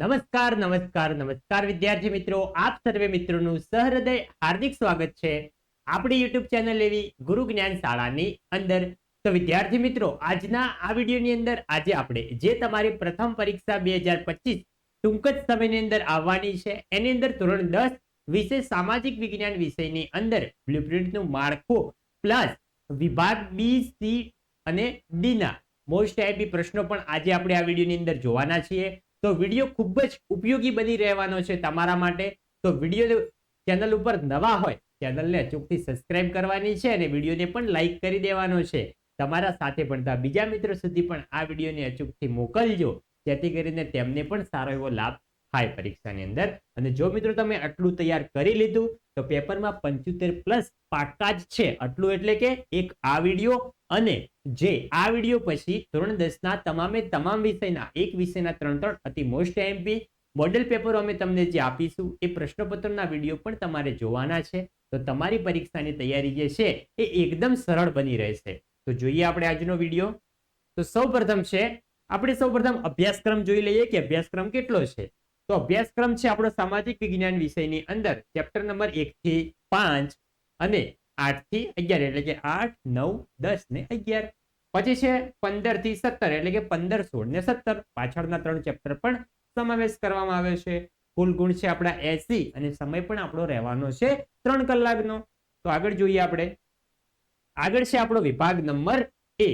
નમસ્કાર નમસ્કાર નમસ્કાર વિદ્યાર્થી મિત્રો. આપ સર્વે મિત્રોનું સહૃદય હાર્દિક સ્વાગત છે. આપણી યુટ્યુબ ચેનલ એવી ગુરુ જ્ઞાન શાળાની અંદર. તો વિદ્યાર્થી મિત્રો, આજના આ વિડીયોની અંદર આજે આપણે જે તમારી પ્રથમ પરીક્ષા બે હજાર પચીસ ટૂંક જ સમયની અંદર આવવાની છે, એની અંદર ધોરણ દસ વિશે સામાજિક વિજ્ઞાન વિષયની અંદર બ્લુપ્રિન્ટનું માળખું પ્લસ વિભાગ બી, સી અને ડીના મોસ્ટ આઈપી પ્રશ્નો પણ આજે આપણે આ વિડીયોની અંદર જોવાના છીએ. તો વીડિયો ખૂબ જ ઉપયોગી બની રહેવાનો છે તમારા માટે. તો વીડિયો ચેનલ ઉપર નવા હોય ચેનલને અચૂકથી સબસ્ક્રાઇબ કરવાની છે અને વિડીયોને પણ લાઇક કરી દેવાનો છે. તમારા સાથે ભણતા બીજા મિત્રો સુધી પણ આ વિડીયોને અચૂકથી મોકલજો. જેથી કરીને તેમને પણ સારો એવો લાભ થાય પરીક્ષાની અંદર. અને જો મિત્રો તમે આટલું તૈયાર કરી લીધું, તો પેપરમાં પંચોતેર પ્લસ પાકા જ છે. આટલું એટલે કે એક આ વીડિયો અને જે આ વીડિયો પછી ધોરણ દસ ના તમામે તમામ વિષયના, એક વિષયના ત્રણ ત્રણ અતિ મોસ્ટ એમપી મોડેલ પેપરો અમે તમને જે આપીશું, એ પ્રશ્નપત્રના વીડિયો પણ તમારે જોવાના છે. તો તમારી પરીક્ષાની તૈયારી જે છે, એ એકદમ સરળ બની રહેશે. તો જોઈએ આપણે આજનો વીડિયો. તો સૌ છે, આપણે સૌ અભ્યાસક્રમ જોઈ લઈએ કે અભ્યાસક્રમ કેટલો છે? તો અભ્યાસક્રમ છે આપણો સામાજિક વિજ્ઞાન વિષયની અંદર. ચેપ્ટર નંબર એક થી પાંચ અને આઠથી અગિયાર, એટલે કે આઠ, નવ, દસ ને અગિયાર. પછી છે પંદરથી સત્તર, એટલે કે પંદર, સોળ ને સત્તર. પાછળના ત્રણ ચેપ્ટર પણ સમાવેશ કરવામાં આવ્યો છે. કુલ ગુણ છે આપણા એસી અને સમય પણ આપણો રહેવાનો છે ત્રણ કલાકનો. તો આગળ જોઈએ આપણે. આગળ છે આપણો વિભાગ નંબર એ,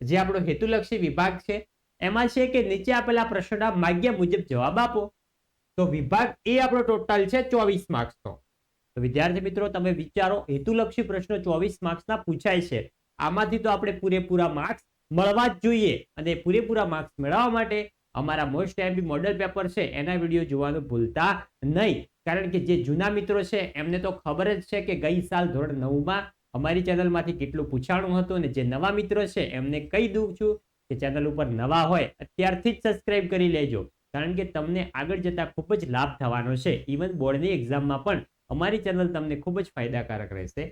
જે આપણો હેતુલક્ષી વિભાગ છે. એમાં છે કે નીચે આપેલા પ્રશ્નના માગ્યા મુજબ જવાબ આપો. તો વિભાગ એ આપણો ટોટલ છે ચોવીસ માર્ક્સનો તો વિદ્યાર્થી મિત્રો, તમે વિચારો, હેતુલક્ષી પ્રશ્નો ચોવીસ માર્ક્સના પૂછાય છે. આમાંથી તો આપણે પૂરેપૂરા માર્ક્સ મળવા જ જોઈએ અને પૂરેપૂરા માર્ક્સ મેળવવા માટે અમારા મોસ્ટ એમબી મોડલ પેપર છે, એના વીડિયો જોવાનું ભૂલતા નહીં. કારણ કે જે જૂના મિત્રો છે, એમને તો ખબર જ છે કે ગઈ સાલ ધોરણ નવમાં અમારી ચેનલમાંથી કેટલું પૂછાણું હતું અને જે નવા મિત્રો છે, એમને કહી દઉં છું કે ચેનલ ઉપર નવા હોય, અત્યારથી જ સબસ્ક્રાઇબ કરી લેજો. કારણ કે તમને આગળ જતા ખૂબ જ લાભ થવાનો છે. ઇવન બોર્ડની એક્ઝામમાં પણ અમારી ચેનલ તમને ખૂબ જ ફાયદાકારક રહેશે.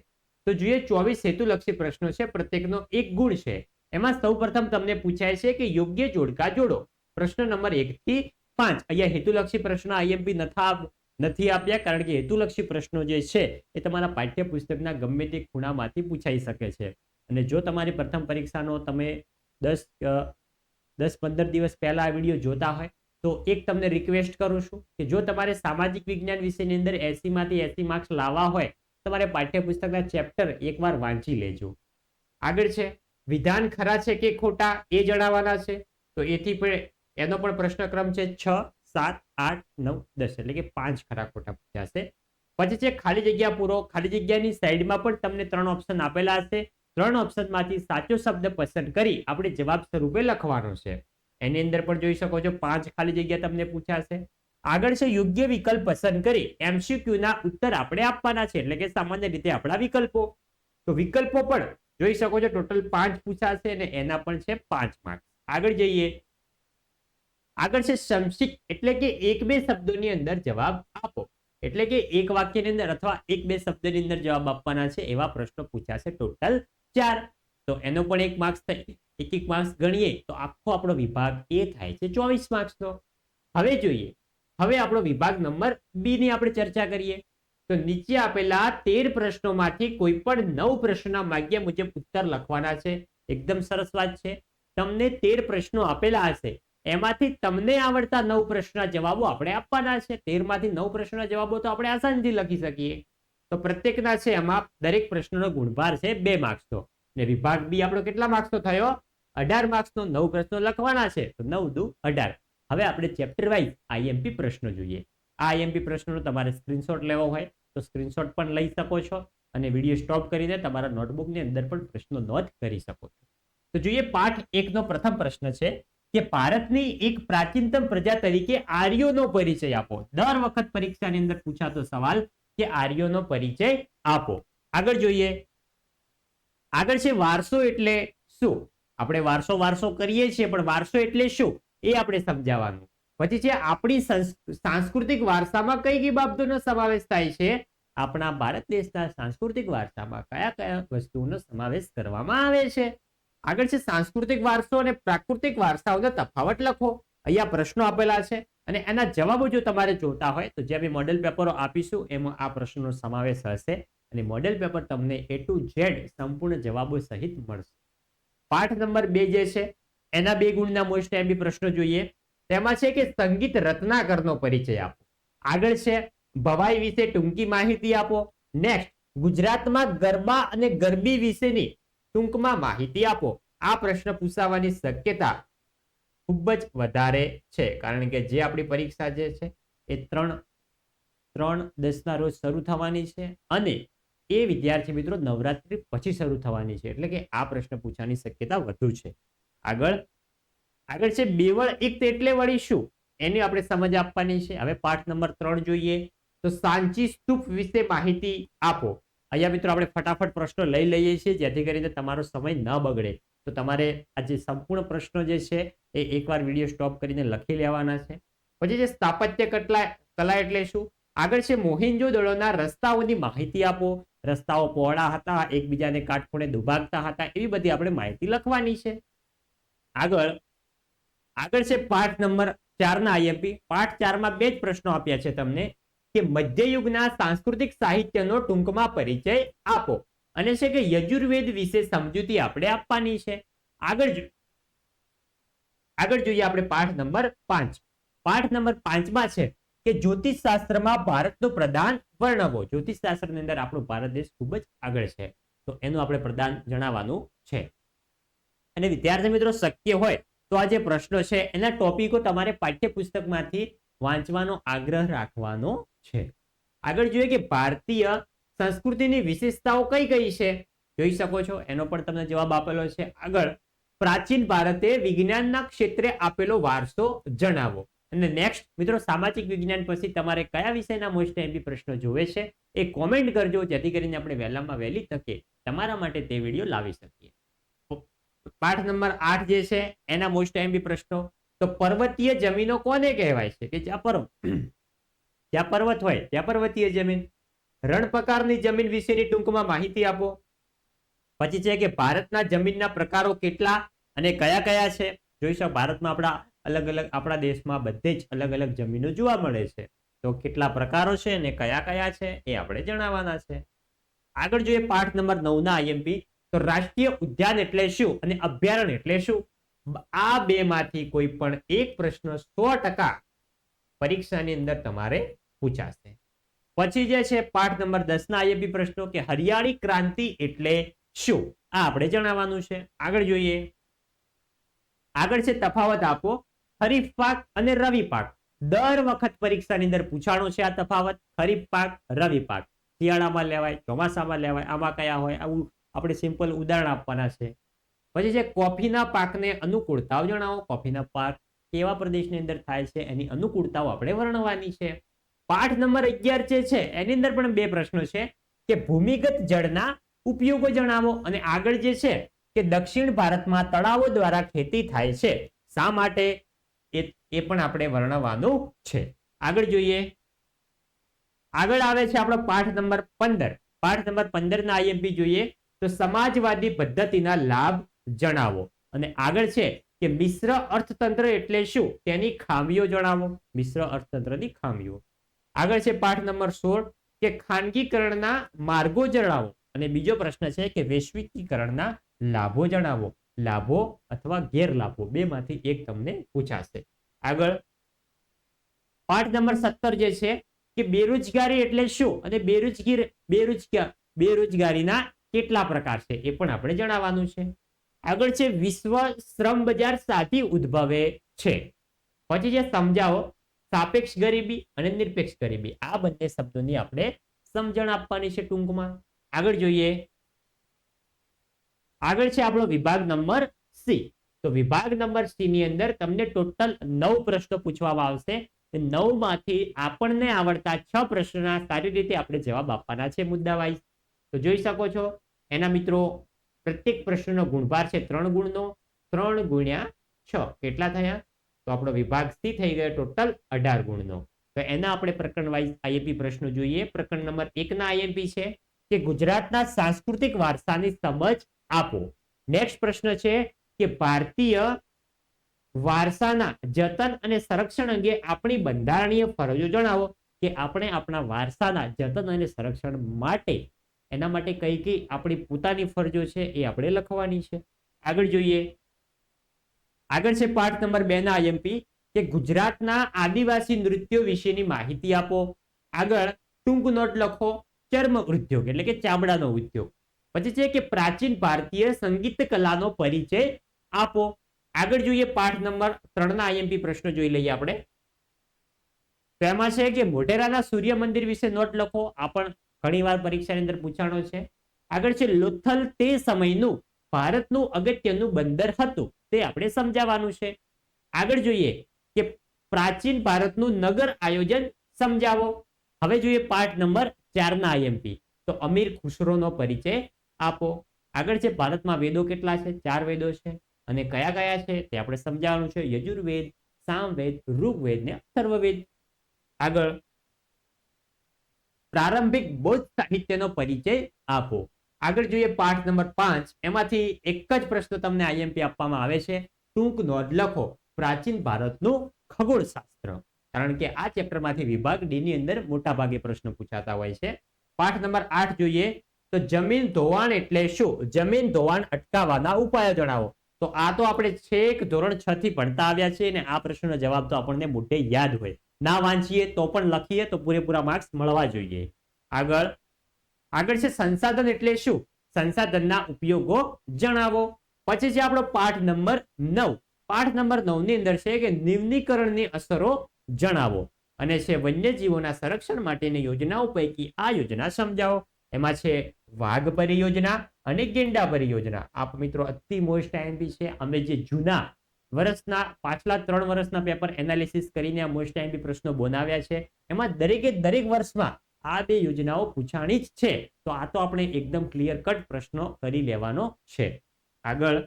તો જોઈએ, ચોવીસ હેતુલક્ષી પ્રશ્નો છે. પ્રત્યેકનો એક ગુણ છે. એમાં સૌ તમને પૂછાય છે કે યોગ્ય જોડકા જોડો. પ્રશ્ન નંબર એક થી પાંચ. અહીંયા હેતુલક્ષી પ્રશ્ન આઈએમપી નથા નથી આપ્યા કારણ કે હેતુલક્ષી પ્રશ્નો જે છે એ તમારા પાઠ્યપુસ્તકના ગમે તે ખૂણામાંથી પૂછાઈ શકે છે. અને જો તમારી પ્રથમ પરીક્ષાનો તમે દસ દસ પંદર દિવસ પહેલા આ વીડિયો જોતા હોય તો એક તમને રિક્વેસ્ટ કરું છું કે જો તમારે સામાજિક વિજ્ઞાન વિષયની અંદર એસી માંથી એસી માર્ક્સ લાવવા હોય, તમારે પાઠ્યપુસ્તકના ચેપ્ટર એકવાર વાંચી લેજો. આગળ છે, વિધાન ખરા છે કે ખોટા એ જણાવવાના છે? તો એથી પણ, એનો પણ પ્રશ્નક્રમ છે છ, સાત, આઠ, નવ, દસ, એટલે કે પાંચ ખરા ખોટા પૂછાશે પછી છે, ખાલી જગ્યા પૂરો. ખાલી જગ્યાની સાઈડમાં પણ તમને ત્રણ ઓપ્શન આપેલા હશે. ત્રણ ઓપ્શનમાંથી સાચો શબ્દ પસંદ કરી આપણે જવાબ સ્વરૂપે લખવાનો છે. એની અંદર પણ જોઈ શકો છો, પાંચ ખાલી જગ્યા તમને પૂછાશે. આગળ છે યોગ્ય વિકલ્પ પસંદ કરી એમસીક્યુ ના ઉત્તર આપણે આપવાના છે, એટલે કે સામાન્ય રીતે આપણા વિકલ્પો. તો વિકલ્પો પણ જોઈ શકો છો, ટોટલ પાંચ પૂછાશે અને એના પણ છે પાંચ માર્ક્સ આગળ જઈએ. આગળ છે સંક્ષિપ્ત, એટલે કે એક બે શબ્દોની અંદર જવાબ આપો. એટલે કે એક વાક્યની અંદર અથવા એક બે શબ્દની અંદર જવાબ આપવાના છે એવા પ્રશ્નો પૂછાશે ટોટલ ચાર. તો એનો પણ એક માર્ક્સ થાય એક માર્ક્સ ગણીએ તો આખો આપણો વિભાગ એ થાય છે ચોવીસ માર્ક્સનો. હવે જોઈએ. હવે આપણો વિભાગ નંબર બી ની આપણે ચર્ચા કરીએ. તો નીચે આપેલા તેર પ્રશ્નોમાંથી કોઈ પણ નવ પ્રશ્નના માગ્યા મુજબ ઉત્તર લખવાના છે. એકદમ સરસ વાત છે. તમને તેર પ્રશ્નો આપેલા હશે. એમાંથી તમને આવડતા નવ પ્રશ્નના જવાબો આપણે આપવાના છે. તેરમાંથી નવ પ્રશ્નના જવાબો તો આપણે આસાનીથી લખી શકીએ. તો પ્રત્યેકના છે એમાં દરેક પ્રશ્નનો ગુણભાર છે બે માર્ક્સનો. ને વિભાગ બી આપણો કેટલા માર્ક્સનો થયો? અઢાર માર્ક્સનો નવ પ્રશ્નો લખવાના છે. તો નવ દુ અઢાર. હવે આપણે ચેપ્ટર વાઇઝ આઈએમપી પ્રશ્નો જોઈએ. આ આઈએમપી પ્રશ્નોનો તમારે સ્ક્રીનશોટ લેવો હોય તો સ્ક્રીનશોટ પણ લઈ શકો છો અને વીડિયો સ્ટોપ કરીને તમારા નોટબુકની અંદર પણ પ્રશ્નો નોંધ કરી શકો છો. તો જોઈએ પાઠ એકનો પ્રથમ પ્રશ્ન છે કે ભારતની એક પ્રાચીનતમ પ્રજા તરીકે આર્યોનો પરિચય આપો. દર વખત પરીક્ષાની અંદર પૂછાતો સવાલ કે આર્યોનો પરિચય આપો. આગળ જોઈએ. આગળ છે વારસો એટલે શું? આપણે વારસો વારસો કરીએ છીએ, પણ વારસો એટલે શું? એ આપણે સમજાવવાનું. પછી છે, આપણી સાંસ્કૃતિક વારસામાં કઈ કઈ બાબતોનો સમાવેશ થાય છે? આપણા ભારત દેશના સાંસ્કૃતિક વારસામાં કયા કયા વસ્તુઓનો સમાવેશ કરવામાં આવે છે? આગળ છે, સાંસ્કૃતિક વારસો અને પ્રાકૃતિક વારસાઓનો તફાવત લખો. અહીંયા પ્રશ્નો આપેલા છે અને એના જવાબો જો તમારે જોતા હોય, તો જે અમે મોડેલ પેપરો આપીશું, એમાં આ પ્રશ્નોનો સમાવેશ હશે અને મોડેલ પેપર તમને એ ટુ ઝેડ સંપૂર્ણ જવાબો સહિત મળશે. પાઠ નંબર બે જે છે, એના બે ગુણના મોસ્ટ એમબી પ્રશ્નો જોઈએ. તેમાં છે કે સંગીત રત્નાકરનો પરિચય આપો. આગળ છે, ભવાઈ વિશે ટૂંકી માહિતી આપો. નેક્સ્ટ ગુજરાતમાં ગરબા અને ગરબી વિશેની ટૂંકમાં માહિતી આપો. આ પ્રશ્ન પૂછાવાની શક્યતા ખૂબ જ વધારે છે, કારણ કે જે આપણી પરીક્ષા જે છે, એ ત્રણ ત્રણ દસના રોજ શરૂ થવાની છે અને એ વિદ્યાર્થી મિત્રો નવરાત્રિ પછી શરૂ થવાની છે. એટલે કે આ પ્રશ્ન પૂછવાની શક્યતા વધુ છે. આગળ આગળ છે બેવળ એક એટલે વળી શું? એની આપણે સમજ આપવાની છે. હવે પાઠ નંબર ત્રણ જોઈએ. તો સાંચી સ્તૂપ વિશે માહિતી આપો. અહીંયા મિત્રો આપણે ફટાફટ પ્રશ્નો લઈ લઈએ છીએ, જેથી કરીને તમારો સમય ન બગડે. તો તમારે આ જે સંપૂર્ણ પ્રશ્નો જે છે, એ એકવાર વીડિયો સ્ટોપ કરીને લખી લેવાના છે. પછી જે સ્થાપત્ય કટલા, કલા એટલે શું? આગળ છે મોહિંજો દળોના રસ્તાઓની માહિતી આપો. રસ્તાઓ પહોળા હતા, એકબીજાને કાટખૂણે દુભાગતા હતા, એવી બધી આપણે માહિતી લખવાની છે. આગળ આગળ છે પાઠ નંબર ચારના, આઈએમપી. પાઠ ચારમાં બે જ પ્રશ્નો આપ્યા છે તમને, કે મધ્યયુગના સાંસ્કૃતિક સાહિત્યનો ટૂંકમાં પરિચય આપો. અને છે કે યજુર્વેદ વિશે સમજૂતી આપણે આપવાની છે. આગળ આગળ જોઈએ આપણે પાઠ નંબર પાંચ. પાઠ નંબર પાંચમાં છે કે જ્યોતિષ શાસ્ત્રમાં ભારતનું પ્રદાન વર્ણવો. જ્યોતિષ શાસ્ત્રની અંદર આપણો ભારત દેશ ખૂબ જ આગળ છે. તો એનું આપણે પ્રદાન જણાવવાનું છે. અને વિદ્યાર્થી મિત્રો, શક્ય હોય તો આ જે પ્રશ્નો છે, એના ટોપિકો તમારે પાઠ્યપુસ્તકમાંથી વાંચવાનો આગ્રહ રાખવાનો છે. આગળ જોઈએ કે ભારતીય સંસ્કૃતિની વિશેષતાઓ કઈ કઈ છે? જોઈ શકો છો, એનો પણ તમને જવાબ આપેલો છે. આગળ, પ્રાચીન ભારતે વિજ્ઞાનના ક્ષેત્રે આપેલો વારસો જણાવો. અને નેક્સ્ટ મિત્રો, સામાજિક વિજ્ઞાન પછી તમારે કયા વિષયના મોસ્ટ એમપી પ્રશ્નો જોવે છે એ કોમેન્ટ કરજો, જેથી કરીને આપણે વહેલામાં વહેલી તકે તમારા માટે તે વીડિયો લાવી શકીએ. પાઠ નંબર આઠ જે છે, એના મોસ્ટ એમપી પ્રશ્નો. તો પર્વતીય જમીનો કોને કહેવાય છે? કે જ્યાં પર્વ, જ્યાં પર્વત હોય, ત્યાં પર્વતીય જમીન. રણ પ્રકારની જમીન વિશેની ટૂંકમાં માહિતી આપો. પછી છે કે ભારતના જમીનના પ્રકારો કેટલા અને કયા કયા છે? જોઈશું ભારતમાં આપણા અલગ અલગ આપણા દેશમાં બધે જ અલગ અલગ જમીનો જોવા મળે છે. તો કેટલા પ્રકારો છે અને કયા કયા છે એ આપણે જણાવવાના છે. આગળ જોઈએ પાઠ નંબર નવ ના આઈએમપી તો રાષ્ટ્રીય ઉદ્યાન એટલે શું અને અભયારણ્ય એટલે શું? આ બે માંથી કોઈ પણ એક પ્રશ્ન સો ટકા પરીક્ષાની અંદર તમારે પૂછાશે. પછી જે છે પાઠ નંબર દસ ના આઈએમપી પ્રશ્નો કે હરિયાળી ક્રાંતિ એટલે શું? આ આપણે જણાવવાનું છે. આગળ જોઈએ. આગળ છે તફાવત આપો. ખરીફ પાક અને રવિ પાક. દર વખત પરીક્ષાની અંદર પૂછાણું છે આ તફાવત. ખરીફ પાક, રવિ પાક. શિયાળામાં લેવાય, ચોમાસામાં લેવાય, આમાં કયા હોય, આવું આપણે સિમ્પલ ઉદાહરણ આપવાના છે. પછી છે કોફીના પાકને અનુકૂળતાઓ જણાવો. કોફીના પાક કેવા પ્રદેશની અંદર થાય છે, એની અનુકૂળતાઓ આપણે વર્ણવાની છે. પાઠ નંબર અગિયાર જે છે, એની અંદર પણ બે પ્રશ્નો છે. કે ભૂમિગત જળના ઉપયોગો જણાવો અને આગળ જે છે કે દક્ષિણ ભારતમાં તળાવો દ્વારા ખેતી થાય છે. શા માટે? એ પણ આપણે વર્ણવવાનું છે. આગળ જોઈએ. આગળ આવે છે આપણો પાઠ નંબર પંદર. પાઠ નંબર પંદર ના આઈએમપી જોઈએ. તો સમાજવાદી પદ્ધતિના લાભ જણાવો. અને આગળ છે કે મિશ્ર અર્થતંત્ર એટલે શું? તેની ખામીઓ જણાવો. મિશ્ર અર્થતંત્રની ખામીઓ. આગળ છે પાઠ નંબર સોળ. કે ખાનગીકરણના માર્ગો જણાવો. અને બીજો પ્રશ્ન છે કે વૈશ્વિકીકરણના લાભો જણાવો. લાભો અથવા ગેરલાભો. બે માંથી એક તમને પૂછાશે. આગળ. પાઠ નંબર સત્તર જે છે કે બેરોજગારી એટલે શું? અને બેરોજગીર, બેરોજગાર, બેરોજગારીના કેટલા પ્રકાર છે? એ પણ આપણે જણાવવાનું છે. આગળ છે, વિશ્વ શ્રમ બજાર સાથી ઉદ્ભવે છે. પછી જે સમજાવો. સાપેક્ષ ગરીબી અને નિરપેક્ષ ગરીબી. આ બંને શબ્દોની આપણે સમજણ આપવાની છે ટૂંકમાં. આગળ જોઈએ. આગળ છે, આપણો વિભાગ નંબર સી. તો વિભાગ નંબર સી ની અંદર તમને ટોટલ નવ પ્રશ્નો પૂછવામાં આવશે. નવમાંથી આપણને આવડતા છ પ્રશ્નના સારી રીતે આપણે જવાબ આપવાના છે મુદ્દા વાઇઝ તો જોઈ શકો છો, એના મિત્રો પ્રત્યેક પ્રશ્નનો ગુણભાર છે ત્રણ ગુણનો, ત્રણ ગુણ્યા છ. કેટલા થયા? તો આપણો વિભાગ સી થઈ ગયો ટોટલ અઢાર ગુણનો. તો એના આપણે પ્રકરણ વાઇઝ આઈએમપી પ્રશ્નો જોઈએ. પ્રકરણ નંબર એક ના આઈએમપી છે કે ગુજરાતના સાંસ્કૃતિક વારસાની સમજ આપો. નેક્સ્ટ પ્રશ્ન છે કે ભારતીય વારસાના જતન અને સંરક્ષણ અંગે આપણી બંધારણીય ફરજો જણાવો કે આપણે આપણા વારસાના જતન અને સંરક્ષણ માટે એના માટે કઈ કઈ આપણી પોતાની ફરજો છે એ આપણે લખવાની છે. આગળ જોઈએ. આગળ છે પાઠ નંબર બે ના આઈએમપી કે ગુજરાતના આદિવાસી નૃત્યો વિશેની માહિતી આપો. આગળ ટૂંક નોટ લખો. ચર્મ ઉદ્યોગ એટલે કે ચામડાનો ઉદ્યોગ. પછી છે કે પ્રાચીન ભારતીય સંગીત કલાનો પરિચય આપો. આગળ જોઈએ પાઠ નંબર ત્રણ ના આઈએમપી પ્રશ્નો જોઈ લઈએ આપણે. તો છે કે મોઢેરાના સૂર્ય મંદિર વિશે નોટ લખો. આ પણ ઘણીવાર પરીક્ષાની અંદર પૂછાણો છે. આગળ છે લોથલ તે સમયનું ભારતનું અગત્યનું બંદર હતું. તે આપણે સમજાવવાનું છે. આગળ જોઈએ કે પ્રાચીન ભારતનું નગર આયોજન સમજાવો. હવે જોઈએ પાઠ નંબર ચાર ના આઈએમપી તો અમીર ખુસરોનો પરિચય આપો. આગળ છે, ભારતમાં વેદો કેટલા છે? ચાર વેદો છે. અને કયા કયા છે? તે આપણે સમજાવવાનું છે. યજુર્વેદ, સામવેદ, ઋગ્વેદ ને અથર્વવેદ આગળ. પ્રારંભિક બૌદ્ધ સાહિત્યનો પરિચય આપો. આગળ જોઈએ પાઠ નંબર પાંચ. એમાંથી એક જ પ્રશ્ન તમને આઈએમપી આપવામાં આવે છે. ટૂંક નોંધ લખો. પ્રાચીન ભારતનું ખગોળશાસ્ત્ર. કારણ કે આ ચેપ્ટરમાંથી વિભાગ ડી ની અંદર મોટા ભાગે પ્રશ્નો પૂછાતા હોય છે. પાઠ નંબર આઠ જોઈએ. તો જમીન ધોવાણ એટલે શું? જમીન ધોવાણ અટકાવવાના ઉપાયો જણાવો. તો આ તો આપણે છેક ધોરણ છ થી ભણતા આવ્યા છીએ અને આ પ્રશ્નનો જવાબ તો આપણને મોઢે યાદ હોય. ના વાંચીએ તો પણ લખીએ તો પૂરેપૂરા માર્ક્સ મળવા જોઈએ. આગળ. આગળ છે સંસાધન એટલે શું? સંસાધનના ઉપયોગો જણાવો. પછી છે આપણો પાઠ નંબર નવ. પાઠ નંબર નવની અંદર છે કે નિમ્નીકરણની અસરો જણાવો. અને છે વન્યજીવોના સંરક્ષણ માટેની યોજનાઓ પૈકી આ યોજના સમજાવો. એમાં છે વાઘ પરિયોજના અને ગેંડા પરિયોજના. આપ મિત્રો અતિ મોસ્ટ આઈએમપી છે. અમે જે જૂના વર્ષના, પાછલા ત્રણ વર્ષના પેપર એનાલિસિસ કરીને મોસ્ટ આઈએમપી પ્રશ્નો બનાવ્યા છે, એમાં દરેકે દરેક વર્ષમાં આ બે યોજનાઓ પૂછાણી જ છે. તો આ તો આપણે એકદમ ક્લિયર કટ પ્રશ્નો કરી લેવાનો છે. આગળ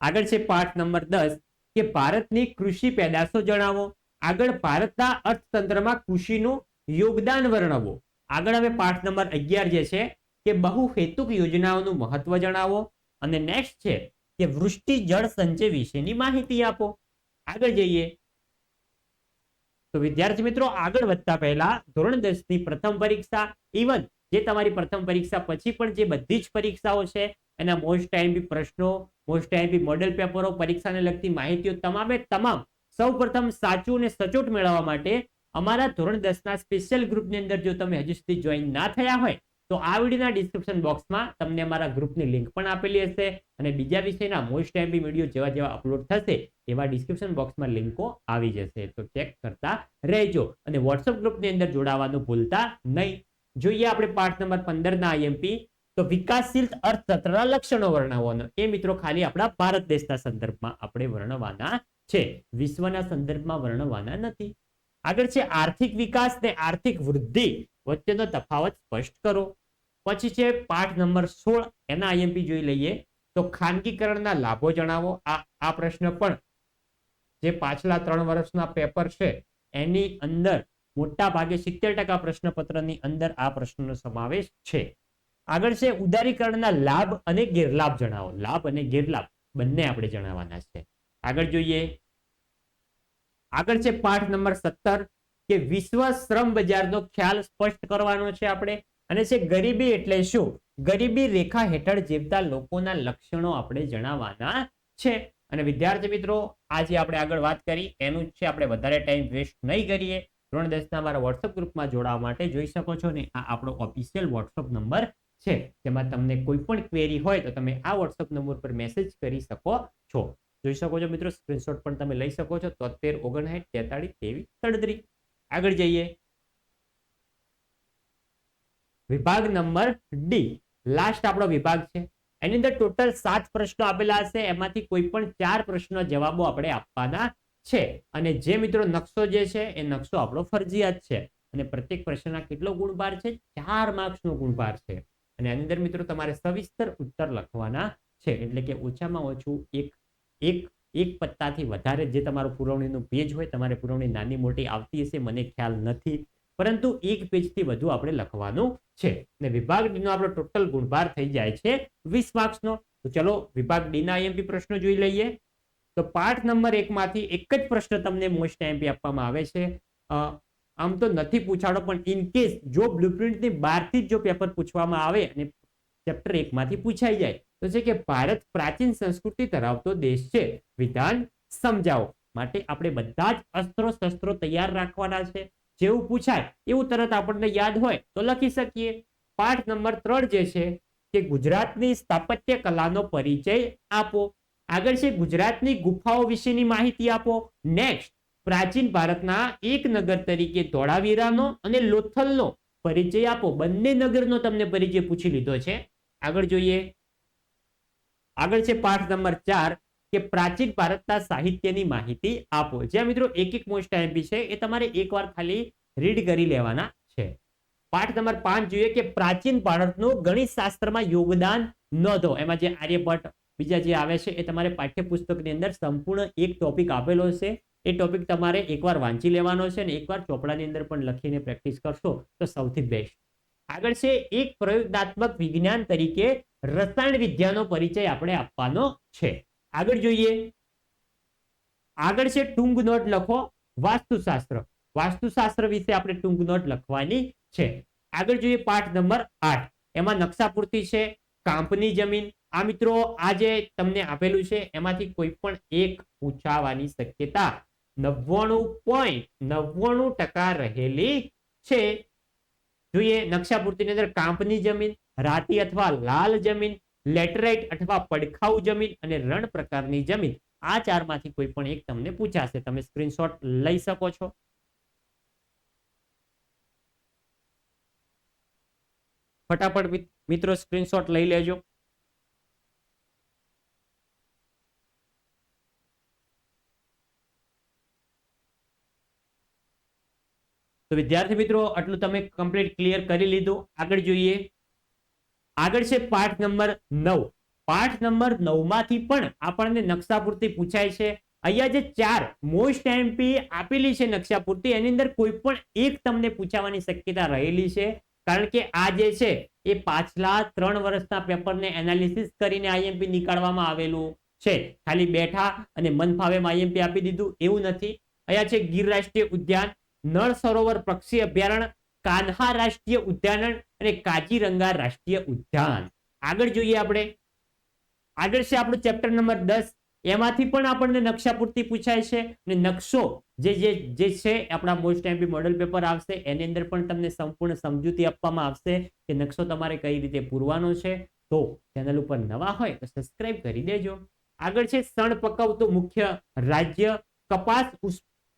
આગળ છે પાઠ નંબર દસ, કે ભારતની કૃષિ પેદાશો જણાવો. આગળ ભારતના અર્થતંત્રમાં કૃષિનું યોગદાન વર્ણવો. આગળ હવે પાઠ નંબર અગિયાર જે છે કે બહુ હેતુક યોજનાઓનું મહત્વ જણાવો અને નેક્સ્ટ છે કે વૃષ્ટિ જળ સંચય વિશેની માહિતી આપો. આગળ જઈએ. તો વિદ્યાર્થી મિત્રો, આગળ વધતા પહેલા ધોરણ દસની પ્રથમ પરીક્ષા ઇવન જે તમારી પ્રથમ પરીક્ષા પછી પણ જે બધી જ પરીક્ષાઓ છે, એના મોસ્ટ ટાઈમપી પ્રશ્નો મોસ્ટ ટાઈમપી મોડેલ પેપરો પરીક્ષાને લગતી માહિતીઓ તમામે તમામ સૌ પ્રથમ સાચું અને સચોટ મેળવવા માટે અમારા ધોરણ દસ ના સ્પેશિયલ ગ્રુપની અંદર જો તમે હજી સુધી જોઈન ના થયા હોય, તો આ વિડીયોના ડિસ્ક્રિપ્શન બોક્સમાં તમને અમારા ગ્રુપની લિંક પણ આપેલી હશે અને બીજા વિષયના મોસ્ટ ટાઈમપી વીડિયો જેવા જેવા અપલોડ થશે, એવા ડિસ્ક્રિપ્શન બોક્સમાં લિંકો આવી જશે. તો ચેક કરતા રહેજો અને વોટ્સઅપ ગ્રુપની અંદર જોડાવાનું ભૂલતા નહીં. જોઈએ આપણે પાઠ નંબર પંદર ના આઈએમપી તો વિકાસશીલ અર્થતંત્રના લક્ષણો વર્ણવવાનો. એ મિત્રો ખાલી આપણા ભારત દેશના સંદર્ભમાં આપણે વર્ણવવાના છે. વિશ્વના સંદર્ભમાં વર્ણવવાના નથી. આગળ છે આર્થિક વિકાસ ને આર્થિક વૃદ્ધિ. વચ્ચેનો તફાવત સ્પષ્ટ કરો. પછી છે પાઠ નંબર સોળ, એના આઈએમપી જોઈ લઈએ. તો ખાનગીકરણના લાભો જણાવો. આ આ પ્રશ્ન પણ જે પાછલા ત્રણ વર્ષના પેપર છે, એની અંદર મોટા ભાગે સિત્તેર ટકા પ્રશ્નપત્રની અંદર આ પ્રશ્નનો સમાવેશ છે. આગળ છે ઉદારીકરણના લાભ અને ગેરલાભ જણાવો. લાભ અને ગેરલાભ બંને આપણે જણાવવાના છે. આગળ જોઈએ. આગળ છે પાઠ નંબર સત્તર, કે વિશ્વ શ્રમ બજારનો ખ્યાલ સ્પષ્ટ કરવાનો છે આપણે. અને છે ગરીબી એટલે શું? ગરીબી રેખા હેઠળ જીવતા લોકોના લક્ષણો આપણે જણાવવાના છે. અને વિદ્યાર્થી મિત્રો, આજે આપણે આગળ વાત કરી. એનું છે આપણે વધારે ટાઈમ વેસ્ટ નહીં કરીએ. ધોરણ દસના મારા વોટ્સઅપ ગ્રુપમાં જોડાવા માટે જોઈ શકો છો ને આ આપણો ઓફિશિયલ વોટ્સઅપ નંબર છે. જેમાં તમને કોઈ પણ ક્વેરી હોય તો તમે આ વોટ્સઅપ નંબર પર મેસેજ કરી શકો છો. જોઈ શકો છો મિત્રો સ્ક્રીનશોટ પણ તમે લઈ શકો છો, તોતેર, ઓગણસાઠ, તેતાળીસ, ત્રેવીસ, સડત્રીસ. આગળ જઈએ. વિભાગ નંબર ડી લાસ્ટ આપણો વિભાગ છે. એની અંદર ટોટલ સાત પ્રશ્નો આપેલા હશે. એમાંથી કોઈ પણ ચાર પ્રશ્નો જવાબો આપણે આપવાના છે. અને જે મિત્રો નકશો જે છે, એ નકશો આપણો ફરજિયાત છે. અને પ્રત્યેક પ્રશ્નના કેટલો ગુણભાર છે? ચાર માર્ક્સનો ગુણભાર છે. અને આની અંદર મિત્રો તમારે સવિસ્તર ઉત્તર લખવાના છે. એટલે કે ઓછામાં ઓછું એક એક એક પત્તાથી વધારે જે તમારું પુરવણીનું પેજ હોય, તમારે પુરવણી નાની મોટી આવતી હશે, મને ખ્યાલ નથી. પરંતુ એક પેજથી વધુ આપણે લખવાનું છે. અને વિભાગ ડીનો આપણો ટોટલ ગુણભાર થઈ જાય છે વીસ માર્ક્સનો તો ચલો, વિભાગ ડીના આઈએમપી પ્રશ્નો જોઈ લઈએ. તો પાઠ નંબર એકમાંથી એક જ પ્રશ્ન તમને મોસ્ટ એમપી આપવામાં આવે છે. આમ તો નથી પૂછાડો, પણ ઇન કેસ જો બ્લુપ્રિન્ટની બહારથી જો પેપર પૂછવામાં આવે અને ચેપ્ટર એકમાંથી પૂછાઈ જાય તો છે કે ભારત પ્રાચીન સંસ્કૃતિ ધરાવતો દેશ છે. વિધાન સમજાવો. માટે આપણે બધા જ અસ્ત્રો શસ્ત્રો તૈયાર રાખવાના છે. જેવું પૂછાય એવું તરત આપણને યાદ હોય તો લખી શકીએ. પાઠ નંબર ત્રણ જે છે કે ગુજરાતની સ્થાપત્ય કલાનો પરિચય આપો. આગળ છે ગુજરાતની ગુફાઓ વિશેની માહિતી આપો. નેક્સ્ટ પ્રાચીન ભારતના એક નગર તરીકે ધોળાવીરાનો અને લોથલનો પરિચય આપો. બંને નગરનો તમને પરિચય પૂછી લીધો છે. આગળ જોઈએ. આગળ છે પાઠ નંબર ચાર, કે પ્રાચીન ભારતના સાહિત્યની માહિતી આપો. જ્યાં મિત્રો એક એક મોસ્ટ એમપી છે, એ તમારે એકવાર ખાલી રીડ કરી લેવાના છે. પાઠ નંબર પાંચ જોઈએ કે પ્રાચીન ભારતનું ગણિત શાસ્ત્રમાં યોગદાન નોંધો. એમાં જે આર્યભટ્ટ બીજા જે આવે છે, એ તમારે પાઠ્યપુસ્તકની અંદર સંપૂર્ણ એક ટોપિક આપેલો છે. એ ટોપિક તમારે એકવાર વાંચી લેવાનો છે અને એકવાર ચોપડાની અંદર પણ લખીને પ્રેક્ટિસ કરશો તો સૌથી બેસ્ટ આગળ છે એક પ્રયોગાત્મક વિજ્ઞાન તરીકે રસાયણ વિદ્યાનો પરિચય આપણે આપવાનો છે. આગળ જોઈએ. આગળ છે ટૂંક નોટ લખો. વાસ્તુશાસ્ત્ર. વાસ્તુશાસ્ત્ર વિશે આપણે ટૂંક નોટ લખવાની છે. આગળ જોઈએ પાઠ નંબર આઠ. એમાં નકશાપૂર્તિ છે, કાંપની જમીન. આ મિત્રો આ જે તમને આપેલું છે, એમાંથી કોઈ પણ એક પૂછાવાની શક્યતા નવ્વાણું પોઈન્ટ નવ્વાણું ટકા રહેલી છે. જોઈએ નકશાપૂર્તિની અંદર કાંપની જમીન રાતી અથવા લાલ જમીન, લેટરાઇટ અથવા પડખાઉ જમીન અને રણ પ્રકારની જમીન. આ ચારમાંથી કોઈ પણ એક તમને પૂછાશે. તમે સ્ક્રીનશોટ લઈ શકો છો. ફટાફટ મિત્રો સ્ક્રીનશોટ લઈ લેજો. તો વિદ્યાર્થી મિત્રો, આટલું તમે કમ્પ્લીટ ક્લિયર કરી લીધું. આગળ જોઈએ. આગળ છે પાઠ નંબર નવ. પાઠ નંબર નવમાંથી પણ આપણને નકશાપૂર્તિ પૂછાય છે. અહીંયા જે ચાર મોસ્ટ એમપી આપેલી છે નકશાપૂર્તિ, એની અંદર કોઈ પણ એક તમને પૂછાવાની શક્યતા રહેલી છે. કારણ કે આ જે છે એ પાછલા ત્રણ વર્ષના પેપરને એનાલિસિસ કરીને આઈએમપી નીકાળવામાં આવેલું છે. ખાલી બેઠા અને મન ફાવે આઈએમપી આપી દીધું એવું નથી. અહીંયા છે ગીર રાષ્ટ્રીય ઉદ્યાન, નળ સરોવર પક્ષી અભયારણ્ય કાન્હા રાષ્ટ્રીય ઉદ્યાન અને કાજીરંગા રાષ્ટ્રીય ઉદ્યાન. આગળ જોઈએ આપણે. આગળ છે આપણું ચેપ્ટર નંબર દસ. એમાંથી પણ આપણને નકશા પૂરતી પૂછાય છે અને નકશો જે જે જે છે આપણા મોસ્ટ એમ્પી મોડલ પેપર આવશે. એની અંદર પણ તમને સંપૂર્ણ સમજૂતી આપવામાં આવશે કે નકશો તમારે કઈ રીતે પૂરવાનો છે. તો ચેનલ ઉપર નવા હોય તો સબસ્ક્રાઇબ કરી દેજો. આગળ છે સણ પકવતું મુખ્ય રાજ્ય. કપાસ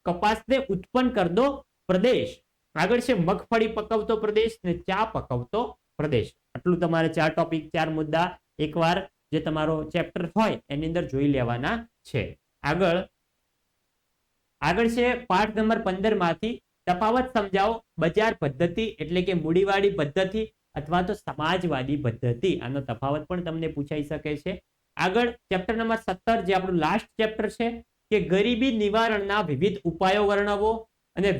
કપાસને ઉત્પન્ન કરતો પ્રદેશ. આગળ છે મગફળી પકવતો પ્રદેશ ને ચા પકવતો પ્રદેશ. આટલું તમારે ચાર ટોપિક ચાર મુદ્દા એકવાર જે તમારો ચેપ્ટર હોય એની અંદર જોઈ લેવાના છે. આગળ આગળ છે પાઠ નંબર પંદરમાંથી તફાવત સમજાવો. બજાર પદ્ધતિ એટલે કે મૂડીવાળી પદ્ધતિ અથવા તો સમાજવાદી પદ્ધતિ. આનો તફાવત પણ તમને પૂછાઈ શકે છે. આગળ ચેપ્ટર નંબર સત્તર જે આપણું લાસ્ટ ચેપ્ટર છે કે ગરીબી નિવારણના વિવિધ ઉપાયો વર્ણવો. અને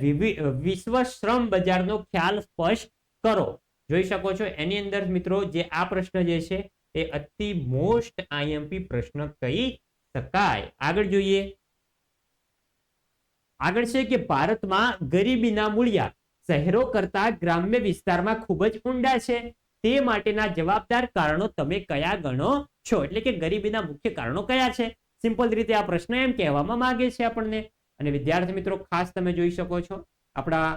વિશ્વ શ્રમ બજારનો ખ્યાલ સ્પષ્ટ કરો. જોઈ શકો છો, એની અંદર મિત્રો જે આ પ્રશ્ન જે છે, એ અતિ મોસ્ટ આઈએમપી પ્રશ્ન કહી શકાય. આગળ જોઈએ. આગળ છે કે ભારતમાં ગરીબીના મૂળિયા શહેરો કરતા ગ્રામ્ય વિસ્તારમાં ખૂબ જ ઊંડા છે. તે માટેના જવાબદાર કારણો તમે કયા ગણો છો? એટલે કે ગરીબીના મુખ્ય કારણો કયા છે? સિમ્પલ રીતે આ પ્રશ્ન એમ કહેવામાં માંગે છે આપણને. અને વિદ્યાર્થી મિત્રો, ખાસ તમે જોઈ શકો છો, આપણા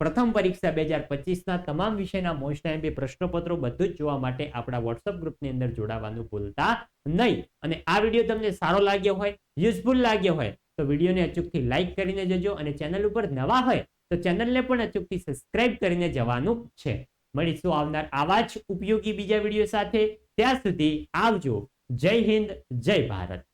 પ્રથમ પરીક્ષા બે હજાર પચીસના તમામ વિષયના મોસ્ટ એમપી પ્રશ્નપત્રો બધું જ જોવા માટે આપણા વોટ્સઅપ ગ્રુપની અંદર જોડાવાનું ભૂલતા નહીં. અને આ વીડિયો તમને સારો લાગ્યો હોય, યુઝફુલ લાગ્યો હોય, તો વિડીયોને અચૂકથી લાઇક કરીને જજો અને ચેનલ ઉપર નવા હોય, તો ચેનલને પણ અચૂકથી સબસ્ક્રાઇબ કરીને જવાનું છે. મળીશું આવનાર આવા જ ઉપયોગી બીજા વીડિયો સાથે. ત્યાં સુધી આવજો. જય હિન્દ, જય ભારત.